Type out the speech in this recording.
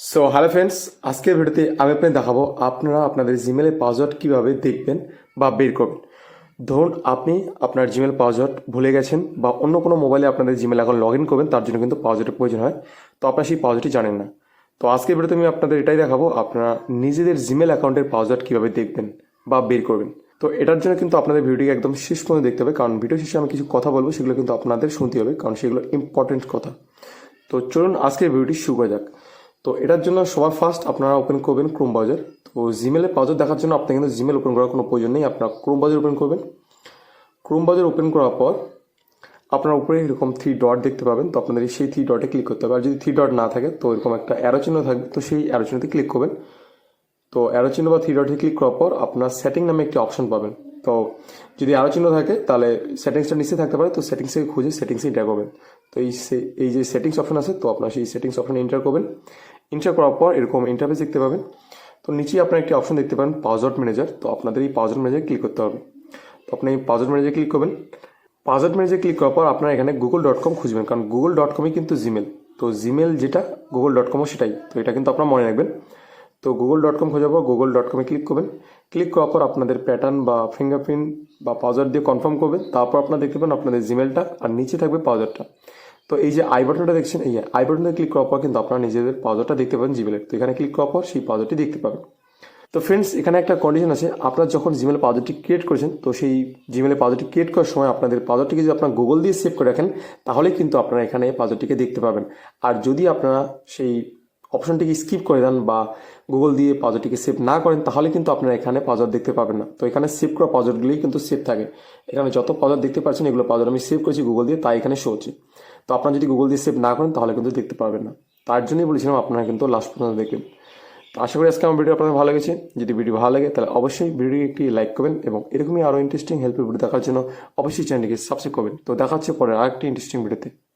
So hello friends আজকের ভিডিওতে আমি আপনাদের দেখাবো আপনারা আপনাদের জিমেলের পাসওয়ার্ড কীভাবে দেখবেন বা বের করবেন। ধরুন আপনি আপনার জিমেল পাসওয়ার্ড ভুলে গেছেন বা অন্য কোনো মোবাইলে আপনাদের জিমেল এখন লগ ইন করবেন, তার জন্য কিন্তু পাসওয়ার্ডের প্রয়োজন হয়। তো আপনারা সেই পাসওয়ার্ডটি জানেন না। তো আজকের ভিডিওতে আমি আপনাদের এটাই দেখাবো, আপনারা নিজেদের জিমেল অ্যাকাউন্টের পাসওয়ার্ড কীভাবে দেখবেন বা বের করবেন। তো এটার জন্য কিন্তু আপনাদের ভিডিওটিকে একদম শেষ পর্যন্ত দেখতে হবে, কারণ ভিডিও শেষে আমি কিছু কথা বলব, সেগুলো কিন্তু আপনাদের শুনতে হবে, কারণ সেগুলো ইম্পর্টেন্ট কথা। তো চলুন আজকের ভিডিওটি শুরু করা যাক। তো এটার জন্য সবার ফার্স্ট আপনারা ওপেন করবেন ক্রোম ব্রাউজার তো জিমেলের পাসওয়ার্ড দেখার জন্য আপনার কিন্তু জিমেল ওপেন করার কোনো প্রয়োজন নেই। আপনার ক্রোম ব্রাউজার ওপেন করবেন। ক্রোম ব্রাউজার ওপেন করার পর আপনার উপরে এরকম থ্রি ডট দেখতে পাবেন। তো আপনাদের সেই থ্রি ডটে ক্লিক করতে হবে। আর যদি থ্রি ডট না থাকে, তো এরকম একটা অ্যারো চিহ্ন থাকবে। তো সেই অ্যারো চিহ্নতে ক্লিক করবেন। তো অ্যারো চিহ্ন বা থ্রি ডটে ক্লিক করার পর আপনার সেটিং নামে একটি অপশন পাবেন। তো যদি অ্যারো চিহ্ন থাকে, তাহলে সেটিংসটা নিচে থাকতে পারে। তো সেটিংস খুঁজে সেটিংসে এটা করবেন তো এই এই যে সেটিংস অপশন আছে, তো আপনার সেই সেটিংস অপশনে এন্টার করবেন। এন্টার করার পর এরকম ইন্টারফেস দেখতে পাবেন। তো নিচেই আপনার একটি অপশন দেখতে পাবেন পাসওয়ার্ড ম্যানেজার তো আপনাদের এই পাসওয়ার্ড ম্যানেজার ক্লিক করতে হবে। তো আপনি এই পাসওয়ার্ড ম্যানেজার ক্লিক করবেন। পাসওয়ার্ড ম্যানেজার ক্লিক করার পর আপনারা এখানে গুগল ডট কম খুঁজবেন, কারণ গুগল ডট কমই কিন্তু জিমেল তো জিমেল যেটা গুগল ডট কমও সেটাই। তো এটা কিন্তু আপনারা মনে রাখবেন। তো গুগল ডট কম খোঁজার পর গুগল ডট কমে ক্লিক করবেন। ক্লিক করার পর আপনাদের প্যাটার্ন বা ফিঙ্গারপ্রিন্ট বা পাসওয়ার্ড দিয়ে কনফার্ম করবেন। তারপর আপনারা দেখতে পাবেন আপনাদের জিমেলটা আর নিচে থাকবে পাসওয়ার্ডটা তো এই যে আই বাটনটা দেখছেন, এই আই বাটনে ক্লিক করার পর কিন্তু আপনারা নিজেদের পাসওয়ার্ডটা দেখতে পাবেন জিমেলের তো এখানে ক্লিক করার পর সেই পাসওয়ার্ডটি দেখতে পাবেন। তো ফ্রেন্ডস এখানে একটা কন্ডিশন আছে। আপনারা যখন জিমেল পাসওয়ার্ডটি ক্রিয়েট করেছেন, তো সেই জিমেলের পাসওয়ার্ডটি ক্রিয়েট করার সময় আপনাদের পাসওয়ার্ডটিকে যদি আপনার গুগল দিয়ে সেভ করে রাখেন তাহলে কিন্তু আপনারা এখানে পাসওয়ার্ডটিকে দেখতে পাবেন। আর যদি আপনারা সেই অপশনটিকে স্কিপ করে দেন বা গুগল দিয়ে পাসওয়ার্ডটিকে সেভ না করেন, তাহলে কিন্তু আপনারা এখানে পাসওয়ার্ড দেখতে পাবেন না। তো এখানে সেভ করা পাসওয়ার্ডগুলোই কিন্তু সেভ থাকে। এখানে যত পাসওয়ার্ড দেখতে পাচ্ছেন, এগুলো পাসওয়ার্ড আমি সেভ করেছি গুগল দিয়ে, তাই এখানে শো হচ্ছে। তো আপনারা যদি গুগল দিয়ে সেভ না করেন, তাহলে কিন্তু দেখতে পাবেন না। তার জন্যই বলেছিলাম আপনারা কিন্তু লাস্ট পর্যন্ত দেখবেন। তো আশা করি আজকে আমার ভিডিও আপনাদের ভালো লেগেছে। যদি ভিডিও ভালো লাগে, তাহলে অবশ্যই ভিডিওটি একটি লাইক করবেন এবং এরকমই আরও ইন্টারেস্টিং হেল্পের ভিডিও দেখার জন্য অবশ্যই চ্যানেলটিকে সাবস্ক্রাইব করবেন। তো দেখা হচ্ছে পরে আরেকটি ইন্টারেস্টিং ভিডিওতে